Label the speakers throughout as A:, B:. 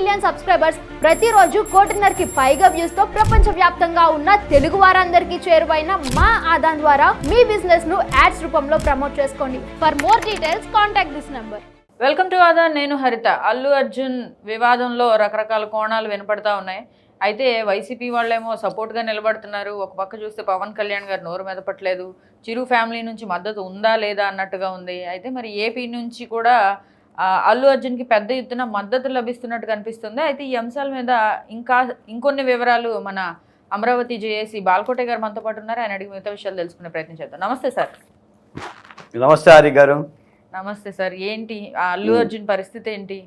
A: Million subscribers ప్రతిరోజు కోటిన్నరకి పైగా వ్యూస్తో ప్రపంచ వ్యాప్తంగా ఉన్న తెలుగు వారందరికీ చేరువైన మా ఆదాన్ ద్వారా మీ బిజినెస్ను యాడ్స్ రూపంలో ప్రమోట్ చేసుకోండి. For more details contact this number
B: welcome to ఆదా నేను హరిత. అల్లు అర్జున్ వివాదంలో రకరకాల కోణాలు వినపడతా ఉన్నాయి. అయితే వైసీపీ వాళ్ళేమో సపోర్ట్గా నిలబడుతున్నారు. ఒక పక్క చూస్తే పవన్ కళ్యాణ్ గారు నోరు మెదపట్లేదు చిరు ఫ్యామిలీ నుంచి మద్దతు ఉందా లేదా అన్నట్టుగా ఉంది. అయితే మరి ఏపీ నుంచి కూడా అల్లు అర్జున్కి పెద్ద ఎత్తున మద్దతు లభిస్తున్నట్టు కనిపిస్తుంది. అయితే ఈ అంశాల మీద ఇంకా ఇంకొన్ని వివరాలు మన అమరావతి జేఏసీ బాల్కోటే గారు మనతో పాటు ఉన్నారు. ఆయన అడిగి మిగతా విషయాలు తెలుసుకునే ప్రయత్నం చేద్దాం. నమస్తే సార్.
C: నమస్తే హరి గారు.
B: నమస్తే సార్. ఏంటి? అల్లు అర్జున్ పరిస్థితి ఏంటి?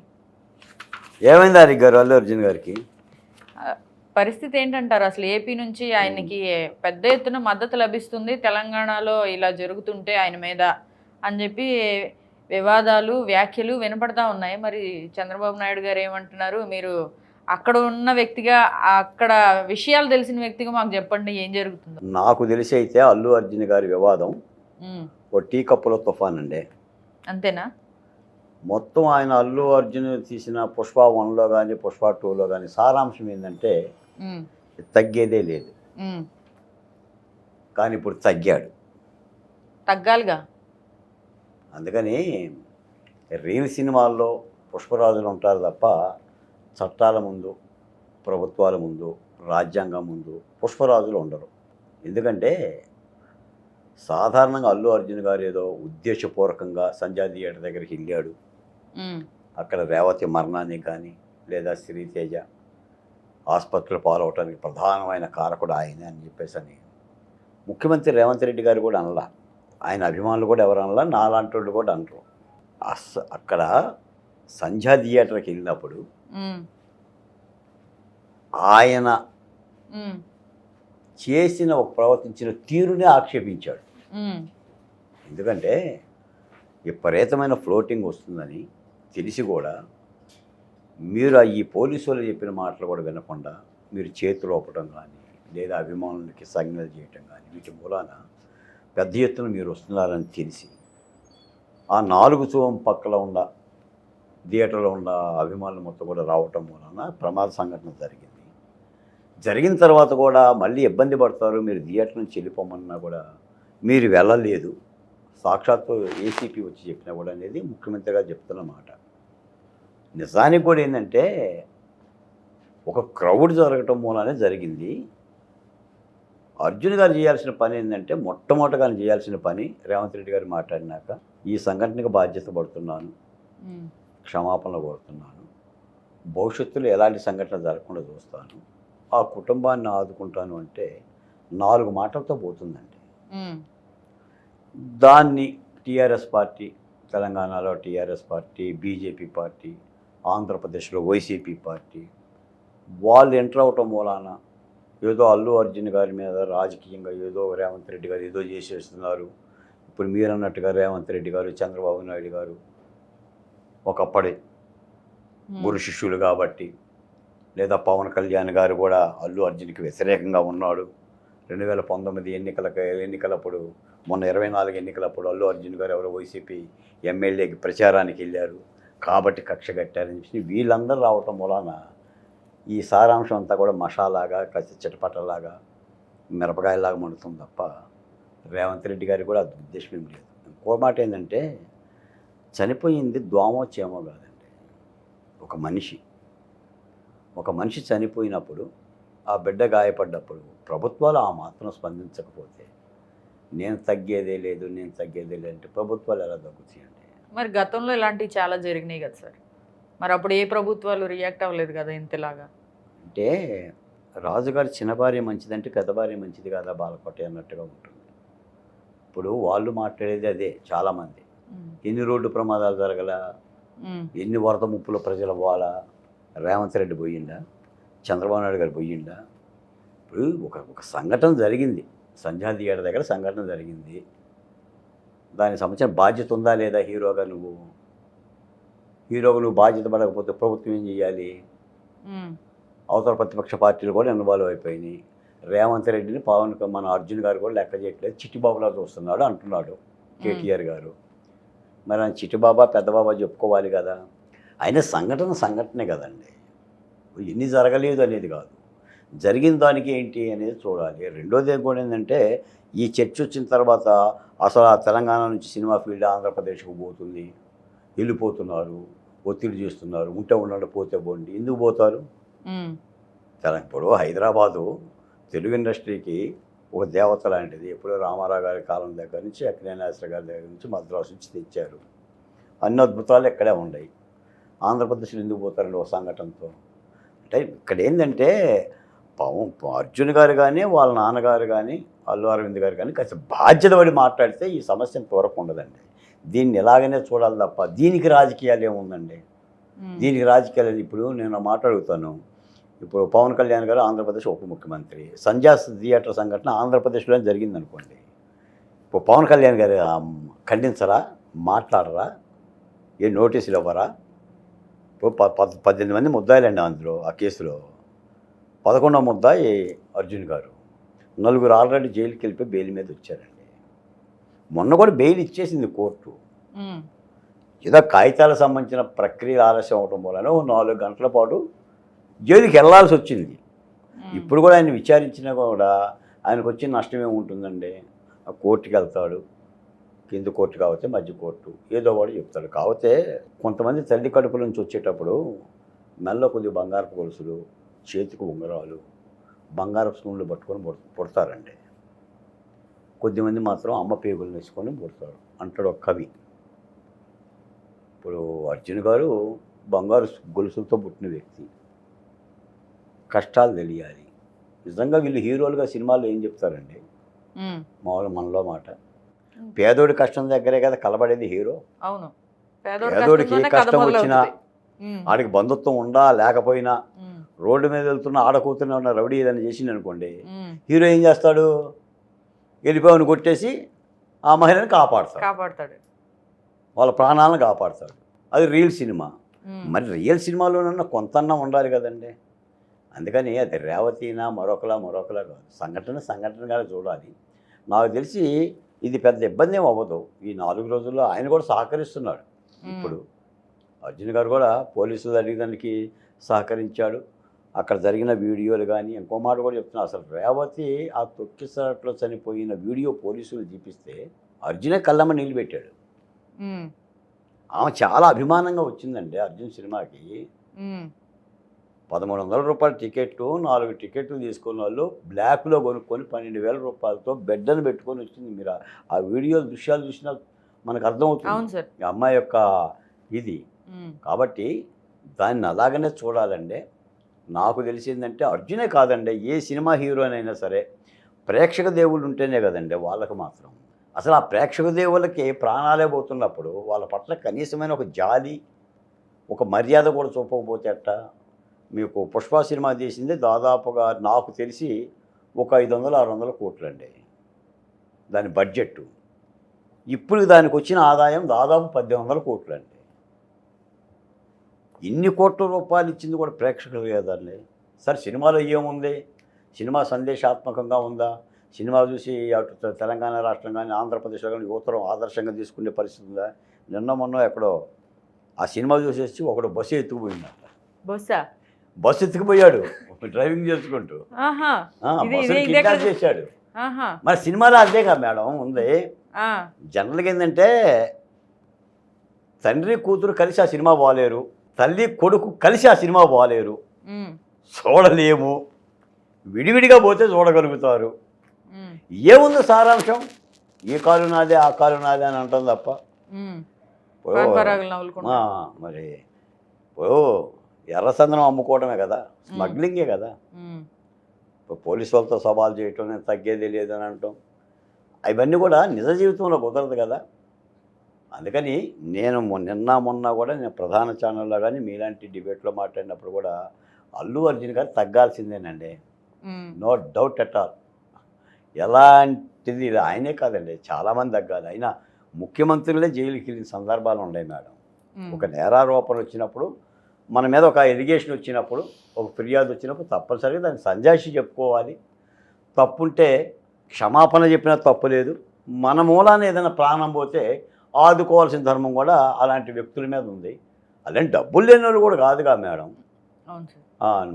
C: ఏమైంది హరి గారు అల్లు అర్జున్ గారికి?
B: పరిస్థితి ఏంటంటారు? అసలు ఏపీ నుంచి ఆయనకి పెద్ద ఎత్తున మద్దతు లభిస్తుంది. తెలంగాణలో ఇలా జరుగుతుంటే ఆయన మీద అని చెప్పి వివాదాలు వ్యాఖ్యలు వినపడతా ఉన్నాయి. మరి చంద్రబాబు నాయుడు గారు ఏమంటున్నారు? మీరు అక్కడ ఉన్న వ్యక్తిగా అక్కడ విషయాలు తెలిసిన వ్యక్తిగా మాకు చెప్పండి ఏం జరుగుతుందో.
C: నాకు తెలిసి అయితే అల్లు అర్జున్ గారి వివాదం ఓ టీ కప్పులో తుఫాన్ అండి
B: అంతేనా?
C: మొత్తం ఆయన అల్లు అర్జున్ తీసిన పుష్ప వన్లో కానీ పుష్ప టూలో కానీ సారాంశం ఏంటంటే తగ్గేదే లేదు. కానీ ఇప్పుడు తగ్గాడు.
B: తగ్గాలిగా?
C: అందుకని రీల్ సినిమాల్లో పుష్పరాజులు ఉంటారు తప్ప చట్టాల ముందు ప్రభుత్వాల ముందు రాజ్యాంగం ముందు పుష్పరాజులు ఉండరు. ఎందుకంటే సాధారణంగా అల్లు అర్జున్ గారు ఏదో ఉద్దేశపూర్వకంగా సంజయ్ థియేటర్ దగ్గరికి వెళ్ళాడు. అక్కడ రేవతి మరణానికి కానీ లేదా శ్రీతేజ ఆసుపత్రులు పాలవటానికి ప్రధానమైన కారకుడు ఆయనే అని చెప్పేసి అని ముఖ్యమంత్రి రేవంత్ రెడ్డి గారు కూడా అనలా. ఆయన అభిమానులు కూడా ఎవరు అనలా నాలాంటి వాళ్ళు కూడా అనరు. అస్ అక్కడ సంధ్యా థియేటర్కి వెళ్ళినప్పుడు ఆయన చేసిన ఒక ప్రవర్తించిన తీరునే ఆక్షేపించాడు. ఎందుకంటే విపరీతమైన ఫ్లోటింగ్ వస్తుందని తెలిసి కూడా మీరు ఈ పోలీసు వాళ్ళు చెప్పిన మాటలు కూడా వినకుండా మీరు చేతులు ఒప్పడం కానీ లేదా అభిమానులకి సంజ్ఞలు చేయటం కానీ వీటి మూలాన పెద్ద ఎత్తున మీరు వస్తున్నారని తెలిసి ఆ నాలుగు చూవం పక్కల ఉన్న థియేటర్లో ఉన్న అభిమానులు మొత్తం కూడా రావటం మూలాన ప్రమాద సంఘటన జరిగింది. జరిగిన తర్వాత కూడా మళ్ళీ ఇబ్బంది పడతారు మీరు థియేటర్ నుంచి వెళ్ళిపోమన్నా కూడా మీరు వెళ్ళలేదు. సాక్షాత్తు ఏసీపీ వచ్చి చెప్పినా కూడా అనేది ముఖ్యమంత్రిగా చెప్తున్న మాట. నిజానికి కూడా ఏంటంటే ఒక క్రౌడ్ జరగటం మూలానే జరిగింది. అర్జున్ గారు చేయాల్సిన పని ఏంటంటే మొట్టమొదటగా చేయాల్సిన పని రేవంత్ రెడ్డి గారు మాట్లాడినాక ఈ సంఘటనకు బాధ్యత పడుతున్నాను
B: ఉమ్,
C: క్షమాపణ కోరుతున్నాను భవిష్యత్తులో ఎలాంటి సంఘటన జరగకుండా చూస్తాను ఆ కుటుంబాన్ని ఆదుకుంటాను అంటే నాలుగు మాటలతో పోతుందండి. దాన్ని టీఆర్ఎస్ పార్టీ తెలంగాణలో టీఆర్ఎస్ పార్టీ బీజేపీ పార్టీ ఆంధ్రప్రదేశ్లో వైసీపీ పార్టీ వాళ్ళు ఎంటర్ అవటం మూలాన ఏదో అల్లు అర్జున్ గారి మీద రాజకీయంగా ఏదో రేవంత్ రెడ్డి గారు ఏదో చేసేస్తున్నారు. ఇప్పుడు మీరు అన్నట్టుగా రేవంత్ రెడ్డి గారు చంద్రబాబు నాయుడు గారు ఒకప్పటి
B: ఉమ్.
C: గురు శిష్యులు కాబట్టి లేదా పవన్ కళ్యాణ్ గారు కూడా అల్లు అర్జున్కి వ్యతిరేకంగా ఉన్నాడు. రెండు వేల పంతొమ్మిది ఎన్నికలకు ఎన్నికలప్పుడు మొన్న ఇరవై నాలుగు ఎన్నికలప్పుడు అల్లు అర్జున్ గారు ఎవరో వైసీపీ ఎమ్మెల్యేకి ప్రచారానికి వెళ్ళారు. కాబట్టి కక్ష కట్టారని చెప్పి వీళ్ళందరూ రావటం మూలాన ఈ సారాంశం అంతా కూడా మసాలాగా కసి చిటపటలాగా మిరపకాయలాగా మండుతుంది తప్ప రేవంత్ రెడ్డి గారికి కూడా అది ఉద్దేశం ఏం లేదు. ఇంకో మాట ఏంటంటే చనిపోయింది దోమో చేమో కాదండి. ఒక మనిషి. ఒక మనిషి చనిపోయినప్పుడు ఆ బిడ్డ గాయపడ్డప్పుడు ప్రభుత్వాలు ఆ మాత్రం స్పందించకపోతే నేను తగ్గేదే లేదు నేను తగ్గేదే లేదంటే ప్రభుత్వాలు ఎలా తగ్గుతాయండి?
B: మరి గతంలో ఇలాంటివి చాలా జరిగినాయి కదా సార్. మరి అప్పుడు ఏ ప్రభుత్వాలు రియాక్ట్ అవ్వలేదు కదా ఇంతలాగా?
C: అంటే రాజుగారి చిన్న భార్య మంచిదంటే పెద్ద భార్య మంచిది కదా బాలకోట అన్నట్టుగా ఉంటుంది. ఇప్పుడు వాళ్ళు మాట్లాడేది అదే చాలామంది. ఎన్ని రోడ్డు ప్రమాదాలు జరగల? ఎన్ని వరద ముప్పుల ప్రజల పోవాలా రేవంత్ రెడ్డి పోయిండా? చంద్రబాబు నాయుడు గారు పోయిండా? ఇప్పుడు ఒక ఒక సంఘటన జరిగింది. సంధ్యా థియేటర్ దగ్గర సంఘటన జరిగింది. దానికి సంబంధించిన బాధ్యత ఉందా లేదా హీరోగా నువ్వు? నువ్వు బాధ్యత పడకపోతే ప్రభుత్వం ఏం చేయాలి అవతల ప్రతిపక్ష పార్టీలు కూడా ఇన్వాల్వ్ అయిపోయినాయి. రేవంత్ రెడ్డిని పవన్ మన అర్జున్ గారు కూడా లెక్క చేయట్లేదు. చిట్టిబాబులా చూస్తున్నాడు అంటున్నాడు కేటీఆర్ గారు. మరి ఆయన చిట్టిబాబా పెద్దబాబా చెప్పుకోవాలి కదా. అయినా సంఘటన సంఘటనే కదండి. ఎన్ని జరగలేదు అనేది కాదు. జరిగిన దానికి ఏంటి అనేది చూడాలి. రెండోది కూడా ఏంటంటే ఈ చర్చ వచ్చిన తర్వాత అసలు ఆ తెలంగాణ నుంచి సినిమా ఫీల్డ్ ఆంధ్రప్రదేశ్కు పోతుంది. వెళ్ళిపోతున్నారు. ఒత్తిడి చేస్తున్నారు. ఉంటే ఉండండి పోతే పోండి. ఎందుకు పోతారు? తెలంగాణ ఇప్పుడు హైదరాబాదు తెలుగు ఇండస్ట్రీకి ఒక దేవత లాంటిది. ఎప్పుడో రామారావు గారి కాలం దగ్గర నుంచి అక్కినేశ్వర గారి దగ్గర నుంచి మద్రాసు నుంచి తెచ్చారు. అన్ని అద్భుతాలు ఇక్కడే ఉన్నాయి. ఆంధ్రప్రదేశ్లో ఎందుకు పోతారండి ఒక సంఘటనతో? అంటే ఇక్కడ ఏంటంటే పవన్ అర్జున్ గారు కానీ వాళ్ళ నాన్నగారు కానీ అల్లు అరవింద్ గారు కానీ కాస్త బాధ్యత పడి మాట్లాడితే ఈ సమస్యను తోరకు ఉండదండి. దీన్ని ఎలాగనే చూడాలి తప్ప దీనికి రాజకీయాలు ఏముందండి? దీనికి రాజకీయాలు ఇప్పుడు నేను మాట అడుగుతాను ఇప్పుడు పవన్ కళ్యాణ్ గారు ఆంధ్రప్రదేశ్ ఉప ముఖ్యమంత్రి. సంజాస్ థియేటర్ సంఘటన ఆంధ్రప్రదేశ్లో జరిగింది అనుకోండి ఇప్పుడు పవన్ కళ్యాణ్ గారు ఖండించరా? మాట్లాడరా? ఏ నోటీసులు ఇవ్వరా? ఇప్పుడు పద్దెనిమిది మంది ముద్దాయిలండి అందులో ఆ కేసులో. పదకొండవ ముద్దాయి అర్జున్ గారు. నలుగురు ఆల్రెడీ జైలుకి వెళ్ళిపోయి బెయిల్ మీద వచ్చారండి. మొన్న కూడా బెయిల్ ఇచ్చేసింది కోర్టు. ఏదో కాగితాలకు సంబంధించిన ప్రక్రియ ఆలస్యం అవడం వలన నాలుగు గంటల పాటు జైలుకి వెళ్ళాల్సి వచ్చింది. ఇప్పుడు కూడా ఆయన విచారించినా కూడా ఆయనకు వచ్చిన నష్టం ఏముంటుందండి? ఆ కోర్టుకి వెళ్తాడు. కింద కోర్టు కాకపోతే మధ్య కోర్టు. ఏదో వాడు చెప్తాడు. కాకపోతే కొంతమంది తల్లి కడుపు నుంచి వచ్చేటప్పుడు మెల్ల కొద్ది బంగారపు గొలుసులు చేతికి ఉంగరాలు బంగారపు స్పూన్లు పట్టుకొని పుడ- పుడతారండి. కొద్దిమంది మాత్రం అమ్మ పేగులు వేసుకొని పుడతారు అంటాడు ఒక కవి. ఇప్పుడు అర్జున్ గారు బంగారు గొలుసులతో పుట్టిన వ్యక్తి. కష్టాలు తెలియాలి. నిజంగా వీళ్ళు హీరోలుగా సినిమాల్లో ఏం చెప్తారండి? మామూలు మనలో మాట. పేదోడి కష్టం దగ్గరే కదా కలబడేది హీరో?
B: అవును. పేదోడి
C: పేదోడికి
B: కథ
C: కష్టం వచ్చినా ఆడికి బంధుత్వం ఉండా లేకపోయినా రోడ్డు మీద వెళ్తున్న ఆడకూతున్న ఉన్న రౌడీ ఏదైనా చేసింది అనుకోండి హీరో ఏం చేస్తాడు? వెళ్ళిపోయాను కొట్టేసి ఆ మహిళని కాపాడతాడు.
B: కాపాడతాడు.
C: వాళ్ళ ప్రాణాలను కాపాడతాడు. అది రియల్ సినిమా. మరి రియల్ సినిమాలోనన్నా కొంతన్నా ఉండాలి కదండి. అందుకని అది రేవతినా మరొకలా మరొకలా కాదు. సంఘటన సంఘటనగా చూడాలి. నాకు తెలిసి ఇది పెద్ద ఇబ్బంది అవ్వదు. ఈ నాలుగు రోజుల్లో ఆయన కూడా సహకరిస్తున్నాడు. ఇప్పుడు అర్జున్ గారు కూడా పోలీసులు అడిగడానికి సహకరించాడు. అక్కడ జరిగిన వీడియోలు కానీ ఇంకో మాట కూడా చెప్తున్నా అసలు రేవతి ఆ తొక్కిసట్లో చనిపోయిన వీడియో పోలీసులు చూపిస్తే అర్జునే కళ్ళమ్మ నీళ్ళు పెట్టాడు. ఆమె చాలా అభిమానంగా వచ్చిందండి అర్జున్ సినిమాకి. పదమూడు వందల రూపాయల టికెట్టు నాలుగు టికెట్లు తీసుకున్న వాళ్ళు బ్లాక్లో కొనుక్కొని పన్నెండు వేల రూపాయలతో బెడ్డను పెట్టుకొని వచ్చింది. మీరు ఆ- వీడియో దృశ్యాలు చూసినా మనకు అర్థమవుతుంది. అమ్మాయి యొక్క ఇది. కాబట్టి దాన్ని అలాగనే చూడాలండి. నాకు తెలిసిందంటే అర్జునే కాదండి ఏ సినిమా హీరోనైనా సరే ప్రేక్షక దేవుళ్ళు ఉంటేనే కదండి వాళ్ళకి మాత్రం. అసలు ఆ ప్రేక్షక దేవుళ్ళకి ప్రాణాలే పోతున్నప్పుడు వాళ్ళ పట్ల కనీసమైన ఒక జాలి ఒక మర్యాద కూడా చూపకపోతే అట్ట మీకు పుష్ప సినిమా తీసింది దాదాపుగా నాకు తెలిసి ఒక ఐదు వందలు ఆరు వందల కోట్లు అండి దాని బడ్జెట్ ఇప్పుడు దానికి వచ్చిన ఆదాయం దాదాపు పద్దెనిమిది వందల కోట్లు అండి ఇన్ని కోట్ల రూపాయలు ఇచ్చింది కూడా ప్రేక్షకులు కదండి సార్ సినిమాలో ఏముంది? సినిమా సందేశాత్మకంగా ఉందా? సినిమా చూసి అటు తెలంగాణ రాష్ట్రం కానీ ఆంధ్రప్రదేశ్లో కానీ యువతరం ఆదర్శంగా తీసుకునే పరిస్థితి ఉందా? నిన్న మొన్న ఎక్కడో ఆ సినిమా చూసేసి ఒకడు బస్సు ఎత్తుకుపోయిందంట
B: బొస్సా?
C: బస్సు ఎత్తుకుపోయాడు. డ్రైవింగ్ చేసుకుంటూ. కిడ్నాప్ చేశాడు. మరి సినిమాలో అదేగా మేడం ఉంది. జనరల్గా ఏంటంటే తండ్రి కూతురు కలిసి ఆ సినిమా బాగాలేరు. తల్లి కొడుకు కలిసి ఆ సినిమా
B: ఉమ్,
C: చూడలేము. విడివిడిగా పోతే చూడగలుగుతారు. ఏముంది సారాంశం? ఈ కాలు నాదే ఆ కాలు నాదే అని అంటాం తప్ప. మరి ఇప్పుడు ఎర్రసందనం అమ్ముకోవడమే కదా. స్మగ్లింగే కదా. ఇప్పుడు పోలీసు వాళ్ళతో సవాల్ చేయటం నేను తగ్గేది లేదని అంటాం. అవన్నీ కూడా నిజ జీవితంలో కుదరదు కదా. అందుకని నేను నిన్న మొన్న కూడా నేను ప్రధాన ఛానల్లో కానీ మీలాంటి డిబేట్లో మాట్లాడినప్పుడు కూడా అల్లు అర్జున్ గారు తగ్గాల్సిందేనండి. No doubt at all. ఎలాంటిది ఆయనే కాదండి చాలామంది తగ్గాలి. అయినా ముఖ్యమంత్రులే జైలుకి వెళ్ళిన సందర్భాలు ఉన్నాయి మేడం. ఒక నేరారోపణ వచ్చినప్పుడు మన మీద ఒక ఎలిగేషన్ వచ్చినప్పుడు ఒక ఫిర్యాదు వచ్చినప్పుడు తప్పనిసరిగా దాన్ని సంజాయిషి చెప్పుకోవాలి. తప్పుంటే క్షమాపణ చెప్పినా తప్పు లేదు. మన మూలాన ఏదైనా ప్రాణం పోతే ఆదుకోవాల్సిన ధర్మం కూడా అలాంటి వ్యక్తుల మీద ఉంది. అలాంటి డబ్బులు లేని వాళ్ళు కూడా కాదుగా మేడం.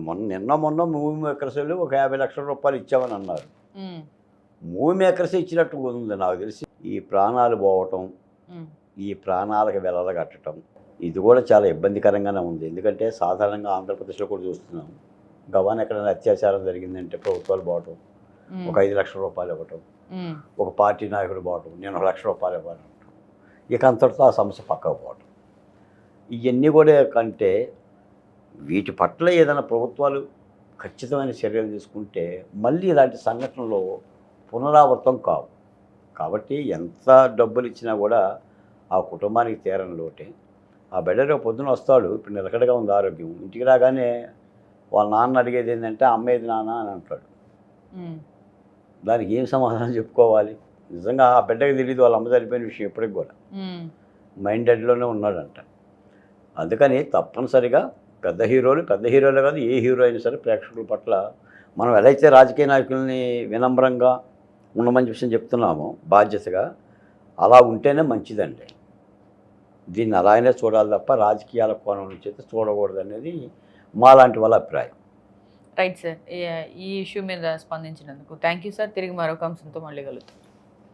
C: మొన్న నిన్న మొన్న మూవీ మేకర్స్ వెళ్ళి ఒక యాభై లక్షల రూపాయలు ఇచ్చామని అన్నారు. మూవీ మేకర్స్ ఇచ్చినట్టు ఉంది నాకు తెలిసి. ఈ ప్రాణాలు పోవటం ఈ ప్రాణాలకు వెలలగట్టడం ఇది కూడా చాలా ఇబ్బందికరంగానే ఉంది. ఎందుకంటే సాధారణంగా ఆంధ్రప్రదేశ్లో కూడా చూస్తున్నాం. గవాన్ ఎక్కడైనా అత్యాచారం జరిగిందంటే ప్రభుత్వాలు పోవటం ఒక ఐదు లక్షల రూపాయలు ఇవ్వటం ఒక పార్టీ నాయకుడు పోవటం నేను ఒక లక్ష రూపాయలు ఇవ్వాలి ఇక అంతటితో ఆ సమస్య పక్కకు పోవటం. ఇవన్నీ కూడా కంటే వీటి పట్ల ఏదైనా ప్రభుత్వాలు ఖచ్చితమైన చర్యలు తీసుకుంటే మళ్ళీ ఇలాంటి సంఘటనలు పునరావృతం కావు. కాబట్టి ఎంత డబ్బులు ఇచ్చినా కూడా ఆ కుటుంబానికి తీరని లోటే. ఆ బిడ్డ రేపు పొద్దున వస్తాడు ఇప్పుడు నిలకడగా ఉంది ఆరోగ్యం. ఇంటికి రాగానే వాళ్ళ నాన్న అడిగేది ఏంటంటే అమ్మేది నాన్న? అని అంటాడు. దానికి ఏం సమాధానం చెప్పుకోవాలి? నిజంగా ఆ బిడ్డకి తెలియదు వాళ్ళ అమ్మ చనిపోయిన విషయం ఎప్పటికి కూడా. మైండ్ డెడ్లోనే ఉన్నాడంట. అందుకని తప్పనిసరిగా పెద్ద హీరోలు పెద్ద హీరోలు కాదు ఏ హీరో అయినా సరే ప్రేక్షకుల పట్ల మనం ఎలా అయితే రాజకీయ నాయకుల్ని వినమ్రంగా ఉండమని చెప్పి చెప్తున్నామో బాధ్యతగా అలా ఉంటేనే మంచిదండి. దీన్ని అలానే చూడాలి తప్ప రాజకీయాల కోణం నుంచి అయితే చూడకూడదు అనేది మాలాంటి వాళ్ళ అభిప్రాయం.
B: Right sir. ఈ- ఇష్యూ మీద స్పందించినందుకు థ్యాంక్ యూ సార్. తిరిగి మరొక అంశంతో మళ్ళీ కలుద్దాం.